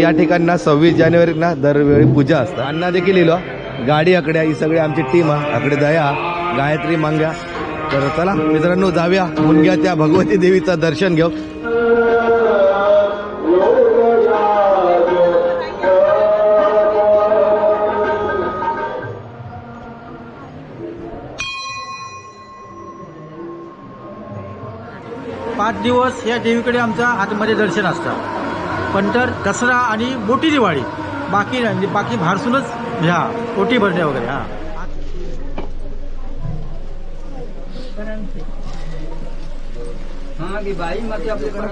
या ठिकाणी ना सव्वीस जानेवारी ना दरवेळी पूजा असते. अण्णा देखील लिहिलो गाडी आकड्या ही सगळी आमची टीम आहे आकडे दया गायत्री मांग्या. तर चला मित्रांनो जाऊया. मुलग्या त्या भगवती देवीचं दर्शन घेऊ. पाच दिवस या देवीकडे आमच्या आतमध्ये दर्शन असतं. पण तर दसरा आणि मोठी दिवाळी. बाकी नाही म्हणजे बाकी भारसूनच ह्या ओटी भरणे वगैरे हा.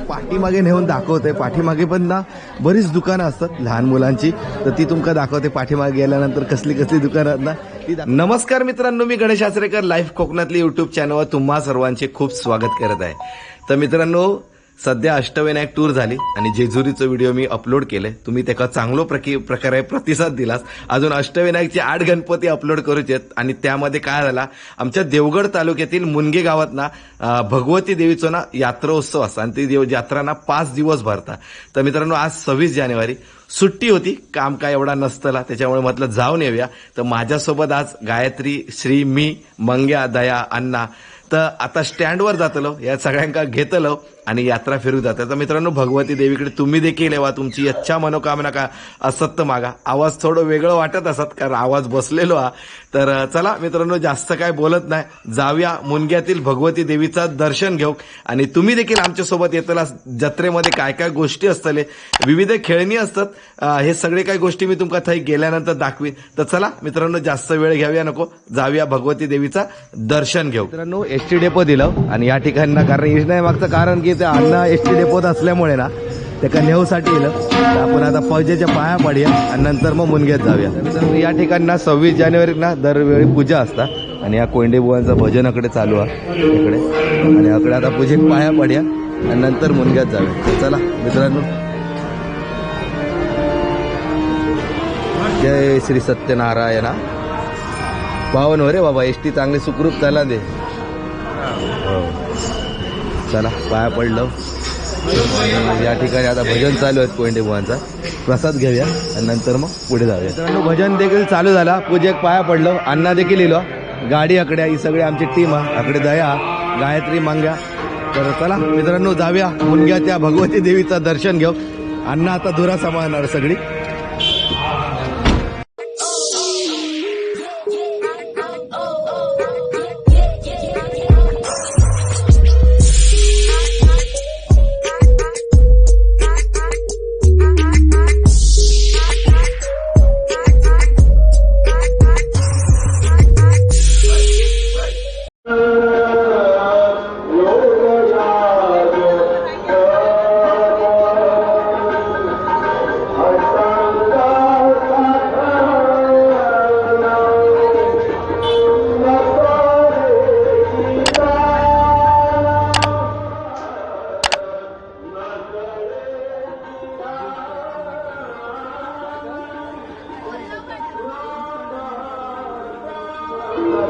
पाठीमागे नेऊन दाखवते पाठीमागे पण ना बरीच दुकानं असतात लहान मुलांची. तर ती तुमका दाखवते पाठीमागे गेल्यानंतर कसली कसली दुकानं आहेत ना. ती नमस्कार मित्रांनो मी गणेश आचरेकर लाईव्ह कोकणातली युट्यूब चॅनलवर तुम्हा सर्वांचे खूप स्वागत करत आहे. तर मित्रांनो सध्या अष्टविनायक टूर झाली आणि जेजुरीचं व्हिडिओ मी अपलोड केले तुम्ही त्याचा चांगलो प्रकी प्रकारे प्रतिसाद दिलास. अजून अष्टविनायकचे आठ गणपती अपलोड करूचे आहेत. आणि त्यामध्ये काय झाला आमच्या देवगड तालुक्यातील मुनगे गावात ना भगवती देवीचं ना यात्रोत्सव असतो. आणि ती देव यात्रा ना पाच दिवस भरता तर मित्रांनो आज सव्वीस जानेवारी. सुट्टी होती काम काय एवढा नसतला. त्याच्यामुळे म्हटलं जाऊन येऊया. तर माझ्यासोबत आज गायत्री श्री मी मंग्या दया अण्णा. तर आता स्टँडवर जातलो. या सगळ्यांका घेतलो. आणि यात्रा फिरू जातात तर मित्रांनो भगवती देवीकडे तुम्ही देखील येवा. तुमची इच्छा मनोकामना का असत मागा. आवाज थोडं वेगळं वाटत असत कारण आवाज बसलेलो हा. तर चला मित्रांनो जास्त काय बोलत नाही. जाऊया मुनग्यातील भगवती देवीचं दर्शन घेऊ आणि तुम्ही देखील आमच्यासोबत येतला. जत्रेमध्ये काय काय गोष्टी असतले. विविध खेळणी असतात. हे सगळे काही गोष्टी मी तुमका थंय गेल्यानंतर दाखवीन. तर चला मित्रांनो जास्त वेळ घ्याव्या नको. जाऊया भगवती देवीचा दर्शन घेऊ मित्रांनो एस टी डेपो दिलं. आणि या ठिकाणी कारण योजना मागचं कारण की ते अण्णा एस टी डेपोत असल्यामुळे ना त्याका नेऊसाठी येलं. तर आपण आता फौजेच्या पाया पाडूया आणि नंतर मग मुनग्यात जाऊया. तर या ठिकाणी ना सव्वीस जानेवारी ना दरवेळी पूजा असतात आणि या कोंडेबुवांचं भजन अकडे चालू आहे. इकडे. आणि अकडे आता पूजेत पाया पाडूया आणि नंतर मुनग्यात जाऊया. चला मित्रांनो. जय श्री सत्यनारायणा. पावन हो रे बाबा एस टी चांगली सुखरूप चाला दे. हो. चला पाया पडलं. या ठिकाणी आता भजन चालू आहेत कोयंडे बुवांचा. प्रसाद घेऊया आणि नंतर मग पुढे जाऊया. मित्रांनो भजन देखील चालू झाला. पूजेक पाया पडलं. अण्णा देखील इलो. गाडी आकड्या ही सगळी आमची टीम आहे. आकडे दया गायत्री मांग्या. तर चला मित्रांनो जाऊया. मुनग्या त्या भगवती देवीचं दर्शन घेऊ. अण्णा आता धुरा सांभाळणार सगळी.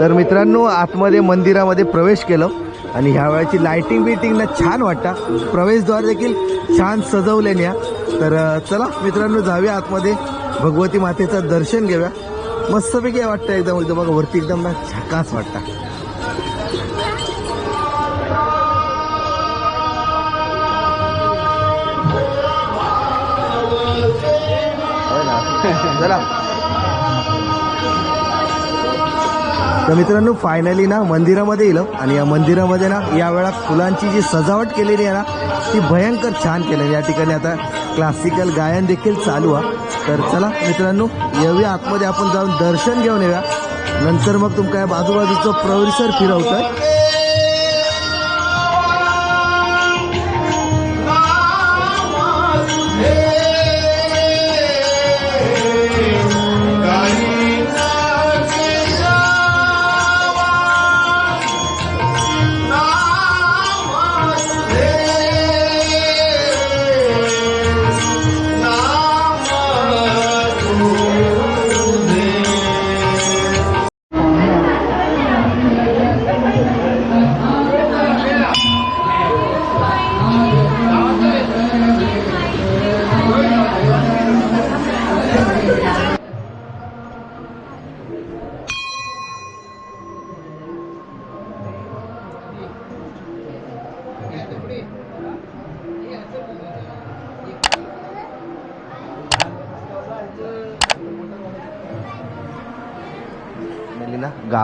तर मित्रांनो आतमध्ये मंदिरामध्ये प्रवेश केलं आणि ह्या वेळेची लायटिंग बिटिंगना छान वाटता. प्रवेशद्वार देखील छान सजवल्याने तर चला मित्रांनो जाऊया आतमध्ये. भगवती मातेचं दर्शन घेऊया. मस्तपैकी वाटतं एकदम एकदम बघा वरती एकदम ना झकास वाटता. हो ना. चला. तर मित्रांनो फायनली ना मंदिरामध्ये येलो आणि या मंदिरामध्ये ना या वेळा फुलांची जी सजावट केलेली आहे ना ती भयंकर छान केलेली या ठिकाणी आता क्लासिकल गायन देखील चालू आहे. तर चला मित्रांनो येऊया आतमध्ये. आपण जाऊन दर्शन घेऊन येऊया. नंतर मग तुमका या बाजूबाजूचं परिसर फिरवतोय.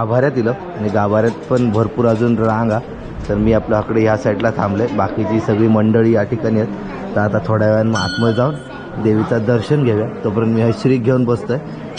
गाभाऱ्यात येलं आणि गाभाऱ्यात पण भरपूर अजून रांगा. तर मी आपल्याकडे ह्या साईडला आहे बाकीची सगळी मंडळी या ठिकाणी आहेत. तर आता थोड्या वेळानं आतमध्ये जाऊन देवीचं दर्शन घेऊया. तोपर्यंत मी हा श्रीक घेऊन आहे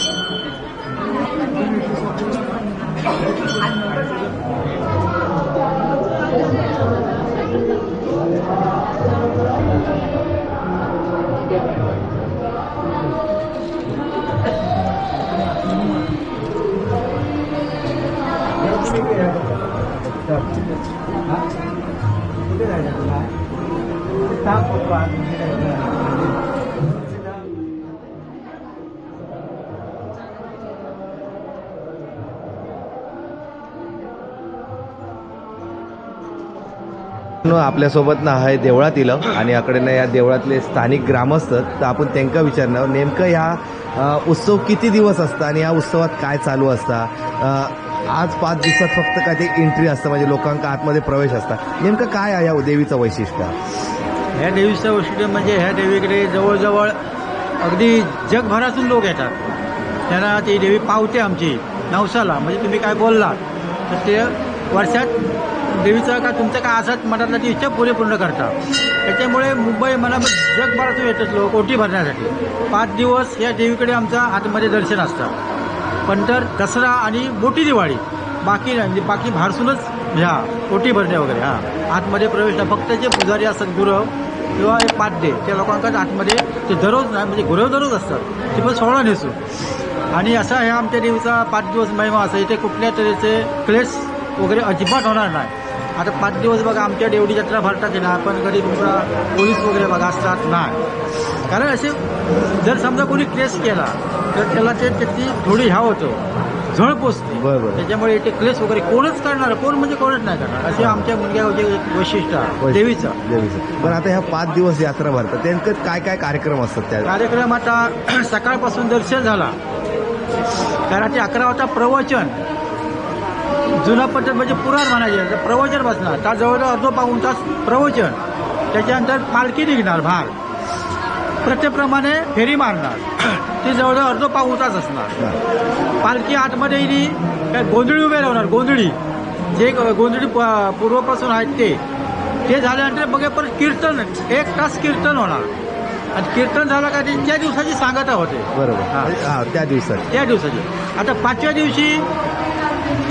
आपल्यासोबत ना आहे देवळात इलं आणि आकडे ना या देवळातले स्थानिक ग्रामस्थ. तर आपण त्यांना विचारणार नेमकं ह्या उत्सव किती दिवस असता आणि या उत्सवात काय चालू असता? आज पाच दिवसात फक्त काय ते एंट्री असतं म्हणजे लोकांका आतमध्ये प्रवेश असतात नेमकं काय आहे या देवीचं वैशिष्ट्य? ह्या देवीचं वैशिष्ट्य म्हणजे ह्या देवीकडे जवळजवळ अगदी जगभरातून लोक येतात. त्यांना ती देवी पावते आमची नवसाला. म्हणजे तुम्ही काय बोललात तर ते वर्षात देवीचं का तुमचं काय असत मनातला ती इच्छा पुरे पूर्ण करतात. त्याच्यामुळे मुंबई मला जगभरातून येतात लोक ओटी भरण्यासाठी. पाच दिवस या देवीकडे आमचा आतमध्ये दर्शन असतं. पण तर दसरा आणि मोठी दिवाळी. बाकी नाही म्हणजे बाकी भारसूनच ह्या ओटी भरणे वगैरे हां. आतमध्ये प्रवेश नाही. फक्त जे पुजारी असतात गुरव किंवा एक पाद्य त्या लोकांकडे आतमध्ये ते दररोज नाही म्हणजे गुरव दररोज असतात. ते पण सोहळा नेसू आणि असा ह्या आमच्या देवीचा पाच दिवस महिमा असा इथे कुठल्या तऱ्हेचे क्लेश वगैरे अजिबात होणार नाही. आता पाच दिवस बघा आमच्या देवडी जत्रा भरतात ना पण कधी तुमचा पोलीस वगैरे बघा असतात. नाही. कारण असे जर समजा कोणी क्लेश केला तर त्याला ते त्याची थोडी ह्या होतो. झळ पोचते बरोबर. त्याच्यामुळे ते क्लेश वगैरे कोणच करणार कोण म्हणजे कोणच नाही करणार. असे आमच्या मुलग्याचे एक वैशिष्ट्य आहे देवीचं. देवीचं. पण आता ह्या पाच दिवस यात्रा भरतात. त्यांच्यात काय काय कार्यक्रम असतात त्या कार्यक्रम आता सकाळपासून दर्शन झाला. कारण ते अकरा वाजता प्रवचन. जुना पद्धत म्हणजे पुराण म्हणायचे. तर प्रवचन बसणार. त्या जवळजवळ अर्धो पाऊन तास प्रवचन. त्याच्यानंतर पालखी निघणार भार प्रत्येकप्रमाणे फेरी मारणार. ते जवळजवळ अर्धो पाऊन तास असणार. पालखी आतमध्ये येईल काय गोंधळी उभे राहणार. गोंधळी. जे गोंधळी पूर्वपासून आहेत ते. ते झाल्यानंतर बघा परत कीर्तन. एक तास कीर्तन होणार. आणि कीर्तन झालं का ते त्या दिवसाची सांगता होते. बरोबर. हा. त्या दिवसात त्या दिवसाची. आता पाचव्या दिवशी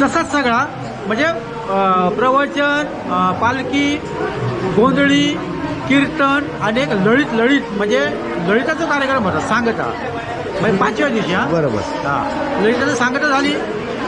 तसाच सगळा. म्हणजे प्रवचन पालखी गोंधळी कीर्तन आणि एक लळीत लळीत म्हणजे लळीताचा कार्यक्रम होता सांगता. म्हणजे पाचव्या दिवशी हा. बरोबर. हा. ललिताचं सांगता झाली.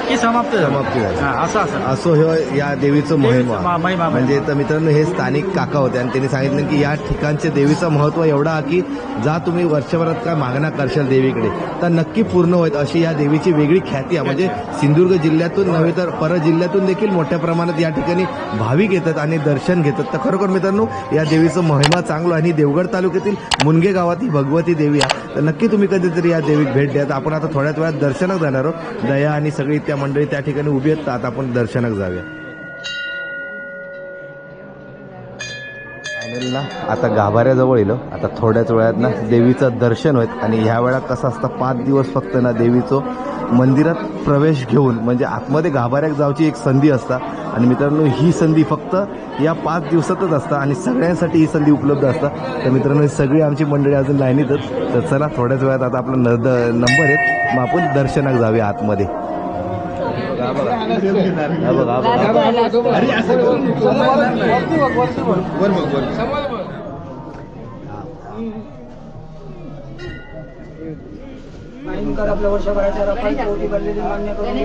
की समाप्त झाली. समाप्ती झाली. हा असं असं. असो हे या देवीचं महिमा. म्हणजे तर मित्रांनो हे स्थानिक काका होते आणि त्यांनी सांगितलं की या ठिकाणचे देवीचं महत्त्व एवढं आहे की जा तुम्ही वर्षभरात काय मागणा करशाल देवीकडे तर नक्की पूर्ण होईल अशी या देवीची वेगळी ख्याती आहे. म्हणजे सिंधुदुर्ग जिल्ह्यातून नव्हे तर पर जिल्ह्यातून देखील मोठ्या प्रमाणात या ठिकाणी भाविक येतात आणि दर्शन घेतात. तर खरोखर मित्रांनो या देवीचं महिमा चांगलं आणि देवगड तालुक्यातील मुनगे गावात ही भगवती देवी आहे. तर नक्की तुम्ही कधीतरी या देवीक भेट द्या. तर आपण आता थोड्याच वेळात दर्शनात जाणार आहोत. दया आणि सगळी त्या मंडळी त्या ठिकाणी उभी आहेत. आता आपण दर्शनक जाऊया. फायनल ना आता गाभाऱ्याजवळ येलो. आता थोड्याच वेळात ना देवीचं दर्शन होईल. आणि ह्या वेळा कसं असतं पाच दिवस फक्त ना देवीचं मंदिरात प्रवेश घेऊन म्हणजे आतमध्ये गाभाऱ्यात जाऊची एक संधी असता. आणि मित्रांनो ही संधी फक्त या पाच दिवसातच असता. आणि सगळ्यांसाठी ही संधी उपलब्ध असतात तर मित्रांनो ही सगळी आमची मंडळी अजून लाईनीतच तर चला थोड्याच वेळात आता आपला नद नंबर आहेत मग आपण दर्शनाक जाऊया आतमध्ये हा बघा. हा बघा, हा बघा. कर आपल्या वर्षभराच्या भरलेली मान्य करून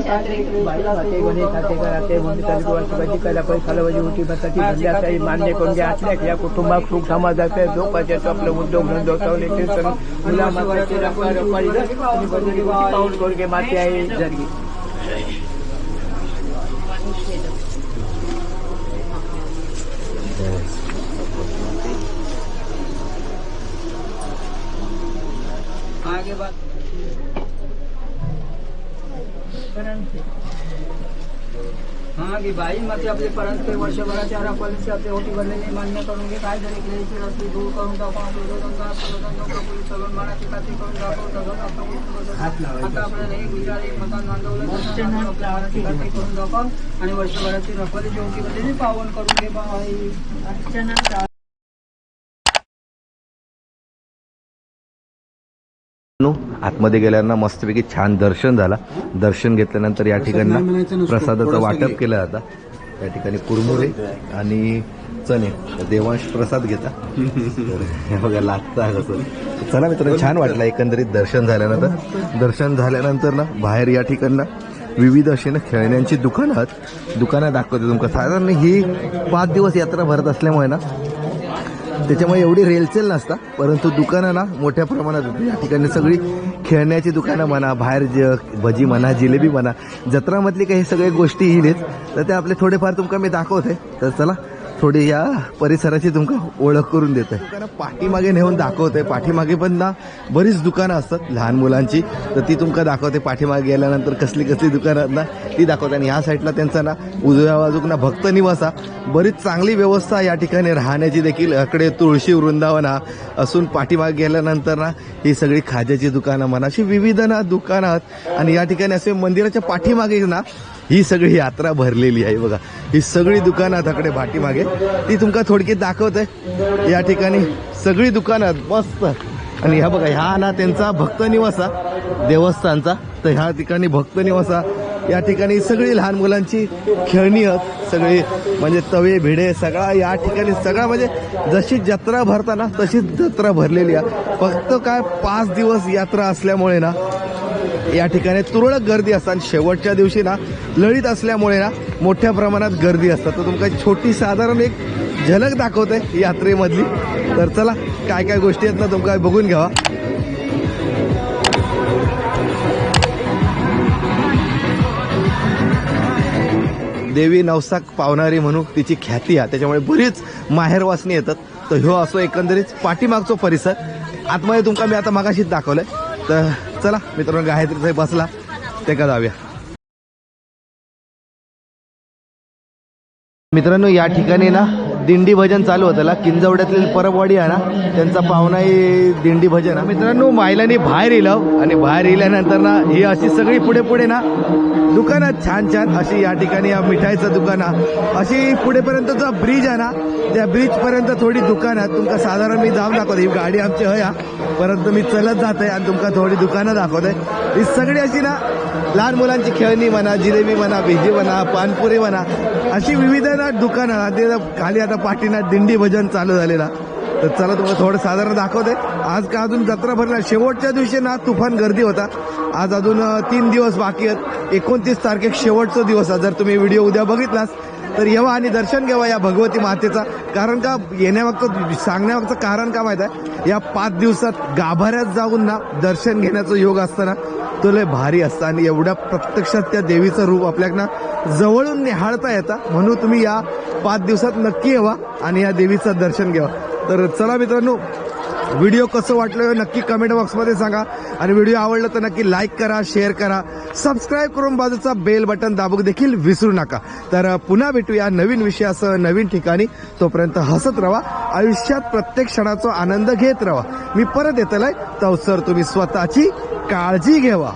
कला पैशाला उठी बसाची धंद्याचाही मान्य करून घ्या असल्या या कुटुंबात सुख समाजाचे झोपाचे आपलं उद्योग धंदो चावले ते सगळं मुलामाचे पाऊल माती आहे जरी हा की बाई मग ते आपले परत ते वर्षभराच्या आपली होती भरलेली मान्य करून घे काय क्लेमची असली दूर करून सगळं खाती दाखवू सगळं आता आपल्याला एक विचार मनाची खाती करून दाखव आणि वर्षभराची रखवाली होती भरलेली पावन करून घे बाई. नो आतमध्ये गेल्यानं मस्तपैकी छान दर्शन झाला. दर्शन घेतल्यानंतर या ठिकाणी प्रसादाचं वाटप केलं जातं. या ठिकाणी कुरमुरे आणि चणे. देवांश प्रसाद घेता. हे बघा लागता कसं चला मित्रांनो छान वाटलं एकंदरीत दर्शन झाल्यानंतर. दर्शन झाल्यानंतर ना बाहेर या ठिकाणं विविध अशी ना खेळण्यांची दुकानं आहेत. दुकानं दाखवते तुमका साधारण ही पाच दिवस यात्रा भरत असल्यामुळे ना त्याच्यामुळे एवढी रेलचेल नसता परंतु दुकानं ना मोठ्या प्रमाणात होती. या ठिकाणी सगळी खेळण्याची दुकानं म्हणा बाहेर जग भजी म्हणा जिलेबी म्हणा जत्रामधली काही सगळ्या गोष्टी येईलच तर ते आपले थोडेफार तुमका मी दाखवते. तर चला थोडी या परिसराची तुमका ओळख करून देते दुकानं पाठीमागे नेऊन दाखवते पाठीमागे पण ना बरीच दुकानं असतात लहान मुलांची. तर ती तुमका दाखवते. पाठीमागे गेल्यानंतर कसली कसली दुकानं आहेत ना ती दाखवते. आणि ह्या साईडला त्यांचा ना उजव्या बाजूक ना भक्त निवासा बरीच चांगली व्यवस्था या ठिकाणी राहण्याची देखील इकडे तुळशी वृंदावन हा असून पाठीमागे गेल्यानंतर ना ही सगळी खाज्याची दुकानं म्हणा अशी विविध ना दुकानं आहेत. आणि या ठिकाणी असे मंदिराच्या पाठीमागे ना ही सगळी यात्रा भरलेली आहे बघा. ही सगळी दुकानं आताकडे भाटीमागे ती तुमका थोडक्यात आहे या ठिकाणी सगळी दुकानं आहेत. मस्त. आणि ह्या बघा ह्या ना त्यांचा भक्त निवासा देवस्थानचा. तर ह्या ठिकाणी भक्त निवासा या ठिकाणी सगळी लहान मुलांची खेळणी आहेत. सगळी म्हणजे तवे भिडे सगळा या ठिकाणी सगळा म्हणजे जशी जत्रा भरताना तशीच जत्रा भरलेली आहे. फक्त काय पाच दिवस यात्रा असल्यामुळे ना या ठिकाणी तुरळक गर्दी असतात. शेवटच्या दिवशी ना लळीत असल्यामुळे ना मोठ्या प्रमाणात गर्दी असतात. तर तुमका छोटी साधारण एक झलक दाखवते यात्रेमधली. तर चला काय काय गोष्टी आहेत ना तुमका बघून घ्यावा. देवी नवसाक पावणारी म्हणून तिची ख्याती आहे. त्याच्यामुळे बरीच माहेरवासनी येतात. तर ह्यो असो एकंदरीत पाठीमागचो परिसर. आतमध्ये तुमका मी आता मागाशीच आहे तर चला मित्रांनो गायत्री साहेब बसला. ते का जाऊया? मित्रांनो या ठिकाणी ना दिंडी भजन चालू होतं. ना किंजवड्यातील परबवाडी आहे ना त्यांचा पाहुणाही दिंडी भजन आहे. मित्रांनो महिलांनी बाहेर येलं आणि बाहेर येल्यानंतर ना ही अशी सगळी पुढे पुढे ना दुकानं छान छान अशी या ठिकाणी या मिठाईचं दुकान आहे. अशी पुढेपर्यंत जो ब्रिज आहे ना त्या ब्रिजपर्यंत थोडी दुकानं आहेत. तुमका साधारण मी जाऊन दाखवते. ही गाडी आमची हया परंतु मी चलत जाते आणि तुमका थोडी दुकानं दाखवते ही सगळी अशी ना लहान मुलांची खेळणी म्हणा जिलेबी म्हणा भिजी म्हणा पानपुरी म्हणा अशी विविध ना दुकानं ते खाली आता पाठीना दिंडी भजन चालू झालेला. तर चला तुम्हाला थोडं साधारण दाखवते. आज का अजून जत्रा भरला शेवटच्या दिवशी ना तुफान गर्दी होता. आज अजून तीन दिवस बाकी आहेत. एकोणतीस तारखेक शेवटचा दिवस आहे जर तुम्ही व्हिडिओ उद्या बघितलास तर येवा आणि दर्शन घ्यावा या भगवती मातेचा. कारण का येण्यामागचं सांगण्यामागचं कारण का माहीत आहे? या पाच दिवसात गाभाऱ्यात जाऊन ना दर्शन घेण्याचं योग असताना तो लय भारी असतं आणि एवढ्या प्रत्यक्षात त्या देवीचं रूप आपल्याकडनं जवळून निहाळता येतं. म्हणून तुम्ही या पाच दिवसात नक्की येवा आणि या देवीचं दर्शन घ्यावा. तर चला मित्रांनो व्हिडिओ कसं वाटलं नक्की कमेंट बॉक्समध्ये सांगा. आणि व्हिडिओ आवडला तर नक्की लाईक करा शेअर करा. सबस्क्राईब करून बाजूचा बेल बटन दाबूक देखील विसरू नका. तर पुन्हा भेटूया नवीन विषयासह नवीन ठिकाणी. तोपर्यंत हसत राहा आयुष्यात प्रत्येक क्षणाचा आनंद घेत राहा मी परत येतलाय तवसर सर तुम्ही स्वतःची काळजी घ्यावा.